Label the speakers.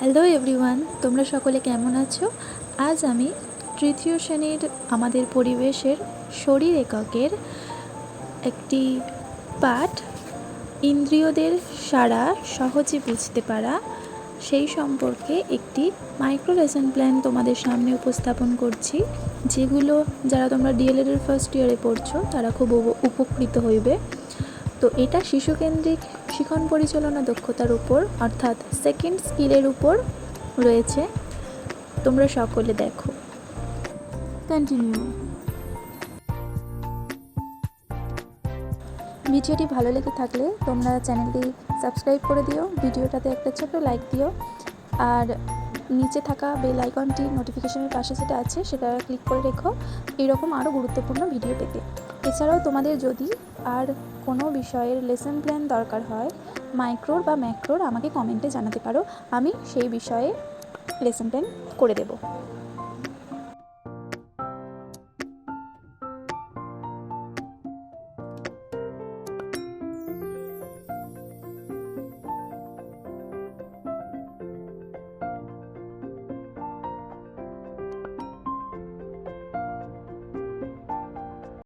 Speaker 1: Hello everyone তোমরা সকলে কেমন আছো? আজ আমি তৃতীয় শ্রেণির আমাদের পরিবেশের শরীর এককের একটি পাঠ, ইন্দ্রিয়দের সারা সহজে বুঝতে পারা, সেই সম্পর্কে একটি মাইক্রো লেসন প্ল্যান তোমাদের সামনে উপস্থাপন করছি, যেগুলো যারা তোমরা ডিএলএডের ফার্স্ট ইয়ারে পড়ছো, তারা খুব উপ- উপকৃত হইবে। তো এটা শিশুকেন্দ্রিক শিখন পরিচালনা দক্ষতার উপর অর্থাৎ সেকেন্ড স্কিলের উপর রয়েছে। তোমরা সকলে দেখো। কন্টিনিউ ভিডিওটি ভালো লেগে থাকলে তোমরা চ্যানেলটি সাবস্ক্রাইব করে দিও ভিডিওটাতে একটা ছোট্ট লাইক দিও আর নিচে থাকা বেল আইকনটি নোটিফিকেশনের পাশে যেটা আছে সেটা ক্লিক করে রেখো। এরকম আরও গুরুত্বপূর্ণ ভিডিও পেতে। এছাড়াও তোমাদের যদি আর কোনো বিষয়ের লেসন প্ল্যান দরকার হয় মাইক্রোর বা ম্যাক্রোর আমাকে কমেন্টে জানাতে পারো, আমি সেই বিষয়ে লেসন প্ল্যান করে দেবো।